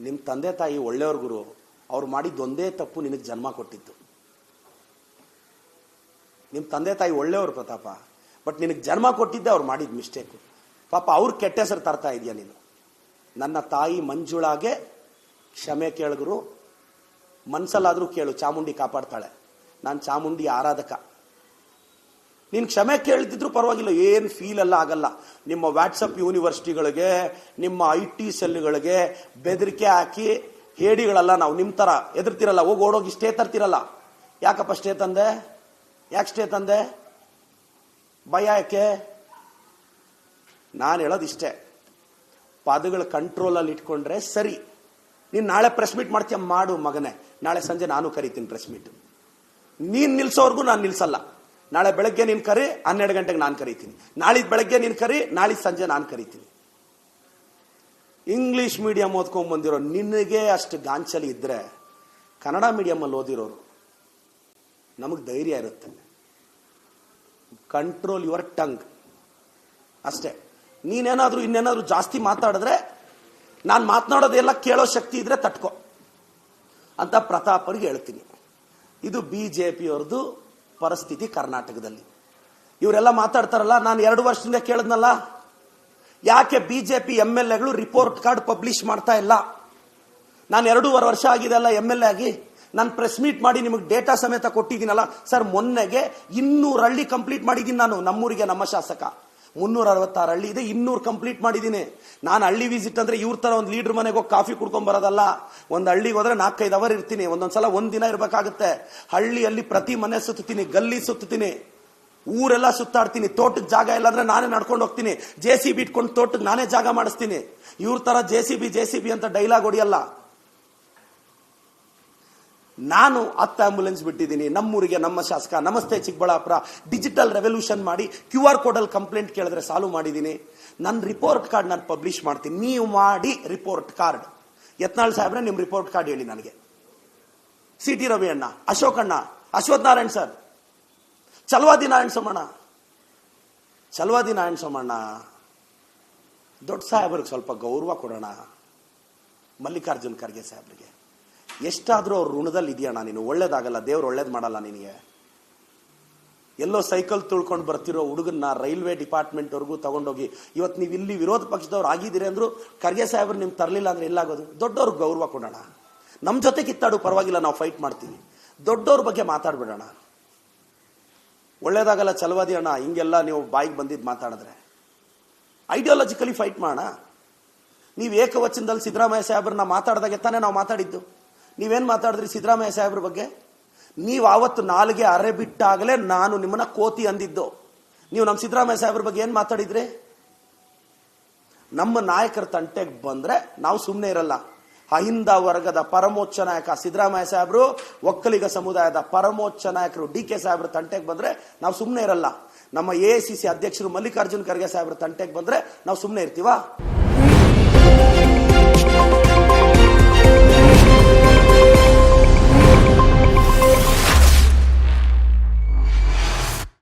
ನಿಮ್ಮ ತಂದೆ ತಾಯಿ ಒಳ್ಳೆಯವ್ರ ಗುರು, ಅವ್ರು ಮಾಡಿದ್ದೊಂದೇ ತಪ್ಪು ನಿನಗೆ ಜನ್ಮ ಕೊಟ್ಟಿತ್ತು. ನಿಮ್ಮ ತಂದೆ ತಾಯಿ ಒಳ್ಳೆಯವರು ಪ್ರತಾಪ, ಬಟ್ ನಿನಗೆ ಜನ್ಮ ಕೊಟ್ಟಿದ್ದೆ ಅವ್ರು ಮಾಡಿದ ಮಿಸ್ಟೇಕು ಪಾಪ ಅವ್ರು ಕೆಟ್ಟ ಹೆಸರು ತರ್ತಾ ಇದೆಯಾ ನೀನು? ನನ್ನ ತಾಯಿ ಮಂಜುಳಾಗೆ ಕ್ಷಮೆ ಕೇಳಿದ್ರು ಮನ್ಸಲ್ಲಾದ್ರೂ ಕೇಳು, ಚಾಮುಂಡಿ ಕಾಪಾಡ್ತಾಳೆ. ನಾನು ಚಾಮುಂಡಿ ಆರಾಧಕ. ನೀನು ಕ್ಷಮೆ ಕೇಳ್ತಿದ್ರು ಪರವಾಗಿಲ್ಲ, ಏನು ಫೀಲ್ ಎಲ್ಲ ಆಗಲ್ಲ. ನಿಮ್ಮ ವ್ಯಾಟ್ಸಪ್ ಯೂನಿವರ್ಸಿಟಿಗಳಿಗೆ ನಿಮ್ಮ ಐ ಟಿ ಸೆಲ್ಗಳಿಗೆ ಬೆದರಿಕೆ ಹಾಕಿ ಹೇಡಿಗಳಲ್ಲ ನಾವು ನಿಮ್ಮ ಥರ ಎದುರ್ತಿರಲ್ಲ ಹೋಗಿ ಓಡೋಗಿ ಸ್ಟೇ ತರ್ತಿರಲ್ಲ. ಯಾಕಪ್ಪ ಸ್ಟೇ ತಂದೆ? ಯಾಕೆ ಸ್ಟೇ ತಂದೆ? ಭಯ ಯಾಕೆ? ನಾನು ಹೇಳೋದು ಇಷ್ಟೇ. ಪದಗಳ ಕಂಟ್ರೋಲಲ್ಲಿ ಇಟ್ಕೊಂಡ್ರೆ ಸರಿ. ನೀನು ನಾಳೆ ಪ್ರೆಸ್ ಮೀಟ್ ಮಾಡ್ತೀಯ? ಮಾಡು ಮಗನೇ. ನಾಳೆ ಸಂಜೆ ನಾನು ಕರಿತೀನಿ ಪ್ರೆಸ್ ಮೀಟ್ ನೀನು ನಿಲ್ಸೋವರೆಗೂ ನಾನು ನಿಲ್ಸಲ್ಲ. ನಾಳೆ ಬೆಳಗ್ಗೆ ನೀನು ಕರಿ, ಹನ್ನೆರಡು ಗಂಟೆಗೆ ನಾನು ಕರಿತೀನಿ. ನಾಳೆ ಬೆಳಗ್ಗೆ ನೀನು ಕರಿ ನಾಳೆ ಸಂಜೆ ನಾನು ಕರಿತೀನಿ. ಇಂಗ್ಲಿಷ್ ಮೀಡಿಯಂ ಓದ್ಕೊಂಡ್ ಬಂದಿರೋ ನಿನಗೆ ಅಷ್ಟು ಗಾಂಚಲಿ ಇದ್ರೆ ಕನ್ನಡ ಮೀಡಿಯಮಲ್ಲಿ ಓದಿರೋರು ನಮಗೆ ಧೈರ್ಯ ಇರುತ್ತೆ. ಕಂಟ್ರೋಲ್ ಯುವರ್ ಟಂಗ್ ಅಷ್ಟೇ. ನೀನೇನಾದರೂ ಇನ್ನೇನಾದರೂ ಜಾಸ್ತಿ ಮಾತಾಡಿದ್ರೆ ನಾನು ಮಾತನಾಡೋದೆಲ್ಲ ಕೇಳೋ ಶಕ್ತಿ ಇದ್ರೆ ತಟ್ಕೋ. ಅಂತ ಪ್ರತಾಪರಿಗೆ ಹೇಳ್ತೀನಿ. ಇದು ಬಿ ಜೆ ಪಿಯವ್ರದ್ದು ಪರಿಸ್ಥಿತಿ ಕರ್ನಾಟಕದಲ್ಲಿ. ಇವರೆಲ್ಲ ಮಾತಾಡ್ತಾರಲ್ಲ, ನಾನು ಎರಡು ವರ್ಷದಿಂದ ಕೇಳಿದ್ನಲ್ಲ? ಯಾಕೆ B J P M L ಎಗಳು ರಿಪೋರ್ಟ್ ಕಾರ್ಡ್ ಪಬ್ಲಿಷ್ ಮಾಡ್ತಾ ಇಲ್ಲ? ನಾನು ಎರಡೂವರೆ ವರ್ಷ ಆಗಿದೆ ಅಲ್ಲ ಎಂ ಎಲ್ ಎ ಆಗಿ. ನಾನು ಪ್ರೆಸ್ ಮೀಟ್ ಮಾಡಿ ನಿಮಗೆ ಡೇಟಾ ಸಮೇತ ಕೊಟ್ಟಿದ್ದೀನಲ್ಲ. ಸರ್, ಮೊನ್ನೆಗೆ ಇನ್ನೂರು ಹಳ್ಳಿ ಕಂಪ್ಲೀಟ್ ಮಾಡಿದ್ದೀನಿ ನಾನು, ನಮ್ಮೂರಿಗೆ, ನಮ್ಮ ಶಾಸಕ. ಮುನ್ನೂರ ಅರವತ್ತಾರು ಹಳ್ಳಿ ಇದೆ, ಇನ್ನೂರು ಕಂಪ್ಲೀಟ್ ಮಾಡಿದ್ದೀನಿ. ನಾನು ಹಳ್ಳಿ ವಿಸಿಟ್ ಅಂದ್ರೆ ಇವ್ರ ತರ ಒಂದು ಲೀಡರ್ ಮನೆಗೆ ಹೋಗಿ ಕಾಫಿ ಕುಡ್ಕೊಂಡ್ ಬರೋದಲ್ಲ. ಒಂದು ಹಳ್ಳಿಗೆ ಹೋದ್ರೆ ನಾಲ್ಕೈದು ಅವರ್ ಇರ್ತೀನಿ, ಒಂದೊಂದ್ಸಲ ಒಂದ್ ದಿನ ಇರಬೇಕಾಗುತ್ತೆ. ಹಳ್ಳಿಯಲ್ಲಿ ಪ್ರತಿ ಮನೆ ಸುತ್ತೀನಿ, ಗಲ್ಲಿ ಸುತ್ತೀನಿ. ಊರೆಲ್ಲ ಸುತ್ತಾಡ್ತೀನಿ ತೋಟಕ್ಕೆ ಜಾಗ ಇಲ್ಲ ಅಂದ್ರೆ ನಾನೇ ನಡ್ಕೊಂಡು ಹೋಗ್ತೀನಿ. ಜೆ ಸಿ ಬಿ ಇಟ್ಕೊಂಡು ತೋಟಕ್ಕೆ ನಾನೇ ಜಾಗ ಮಾಡಿಸ್ತೀನಿ. ಇವ್ರ ತರ J C B J C B ಅಂತ ಡೈಲಾಗ್ ಹೊಡಿಯಲ್ಲ. ನಾನು ಹತ್ತು ಆಂಬುಲೆನ್ಸ್ ಬಿಟ್ಟಿದ್ದೀನಿ. ನಮ್ಮೂರಿಗೆ, ನಮ್ಮ ಶಾಸಕ, ನಮಸ್ತೆ ಚಿಕ್ಕಬಳ್ಳಾಪುರ, ಡಿಜಿಟಲ್ ರೆವಲ್ಯೂಷನ್ ಮಾಡಿ ಕ್ಯೂ ಆರ್ ಕೋಡಲ್ಲಿ ಕಂಪ್ಲೇಂಟ್ ಕೇಳಿದ್ರೆ ಸಾಲ್ವ್ ಮಾಡಿದ್ದೀನಿ. ನನ್ನ ರಿಪೋರ್ಟ್ ಕಾರ್ಡ್ ನಾನು ಪಬ್ಲಿಷ್ ಮಾಡ್ತೀನಿ. ನೀವು ಮಾಡಿ ರಿಪೋರ್ಟ್ ಕಾರ್ಡ್. ಯತ್ನಾಳ್ ಸಾಹೇಬ್ರೆ, ನಿಮ್ಮ ರಿಪೋರ್ಟ್ ಕಾರ್ಡ್ ಹೇಳಿ ನನಗೆ. ಸಿ ಟಿ ರವಿ ಅಣ್ಣ, ಅಶೋಕ್ ಅಣ್ಣ, ಅಶ್ವಥ್ ನಾರಾಯಣ್ ಸರ್. ಚಲವಾದಿ ನಾರಾಯಣ ಸೋಮಣ್ಣ. ಚಲವಾದಿ ನಾರಾಯಣ ಸೋಮಣ್ಣ. ದೊಡ್ಡ ಸಾಹೇಬ್ರಿಗೆ ಸ್ವಲ್ಪ ಗೌರವ ಕೊಡೋಣ. ಮಲ್ಲಿಕಾರ್ಜುನ್ ಖರ್ಗೆ ಸಾಹೇಬ್ರಿಗೆ. ಎಷ್ಟಾದ್ರೂ ಅವ್ರ ಋಣದಲ್ಲಿ ಇದೆಯಣ್ಣ ನೀನು ಒಳ್ಳೇದಾಗಲ್ಲ, ದೇವ್ರು ಒಳ್ಳೇದು ಮಾಡಲ್ಲ ನಿನಗೆ. ಎಲ್ಲೋ ಸೈಕಲ್ ತುಳ್ಕೊಂಡು ಬರ್ತಿರೋ ಹುಡುಗನ್ನ ರೈಲ್ವೆ ಡಿಪಾರ್ಟ್ಮೆಂಟ್ ವರ್ಗೂ ತಗೊಂಡೋಗಿ ಇವತ್ತು ನೀವು ಇಲ್ಲಿ ವಿರೋಧ ಪಕ್ಷದವ್ರು ಆಗಿದ್ದೀರಿ ಅಂದ್ರು ಖರ್ಗೆ ಸಾಹೇಬ್ರು ನಿಮ್ಗೆ ತರಲಿಲ್ಲ ಅಂದ್ರೆ ಎಲ್ಲಾಗೋದು? ದೊಡ್ಡವ್ರಿಗೆ ಗೌರವ ಕೊಡೋಣ. ನಮ್ಮ ಜೊತೆ ಕಿತ್ತಾಡು, ಪರವಾಗಿಲ್ಲ, ನಾವು ಫೈಟ್ ಮಾಡ್ತೀವಿ. ದೊಡ್ಡವ್ರ ಬಗ್ಗೆ ಮಾತಾಡ್ಬಿಡೋಣ. ಒಳ್ಳೇದಾಗಲ್ಲ ಚಲವಾದಿ ಅಣ್ಣ, ಹಿಂಗೆಲ್ಲ ನೀವು ಬಾಯಿಗೆ ಬಂದಿದ್ದು ಮಾತಾಡಿದ್ರೆ. ಐಡಿಯಾಲಜಿಕಲಿ ಫೈಟ್ ಮಾಡೋಣ. ನೀವು ಏಕವಚನದಲ್ಲಿ ಸಿದ್ದರಾಮಯ್ಯ ಸಾಹೇಬ್ರನ್ನ ಮಾತಾಡಿದಾಗೆ ತಾನೇ ನಾವು ಮಾತಾಡಿದ್ದು. ನೀವೇನು ಮಾತಾಡಿದ್ರಿ ಸಿದ್ದರಾಮಯ್ಯ ಸಾಹೇಬ್ರ ಬಗ್ಗೆ? ನೀವು ಆವತ್ತು ನಾಲ್ಗೆ ಅರೆ ಬಿಟ್ಟಾಗಲೇ ನಾನು ನಿಮ್ಮನ್ನ ಕೋತಿ ಅಂದಿದ್ದು. ನೀವು ನಮ್ಮ ಸಿದ್ದರಾಮಯ್ಯ ಸಾಹೇಬ್ರ ಬಗ್ಗೆ ಏನು ಮಾತಾಡಿದ್ರಿ? ನಮ್ಮ ನಾಯಕರ ತಂಟೆಗೆ ಬಂದ್ರೆ ನಾವು ಸುಮ್ಮನೆ ಇರಲ್ಲ. ಅಹಿಂದ ವರ್ಗದ ಪರಮೋಚ್ಚ ನಾಯಕ ಸಿದ್ದರಾಮಯ್ಯ ಸಾಹೇಬರು, ಒಕ್ಕಲಿಗ ಸಮುದಾಯದ ಪರಮೋಚ್ಚ ನಾಯಕರು ಡಿ ಕೆ ಸಾಹೇಬ್ರ ತಂಟೆಗೆ ಬಂದ್ರೆ ನಾವು ಸುಮ್ಮನೆ ಇರಲ್ಲ. ನಮ್ಮ ಎ ಸಿ ಸಿ ಅಧ್ಯಕ್ಷರು ಮಲ್ಲಿಕಾರ್ಜುನ್ ಖರ್ಗೆ ಸಾಹೇಬ್ರ ತಂಟೆಗೆ ಬಂದ್ರೆ ನಾವು ಸುಮ್ಮನೆ ಇರ್ತೀವಾ?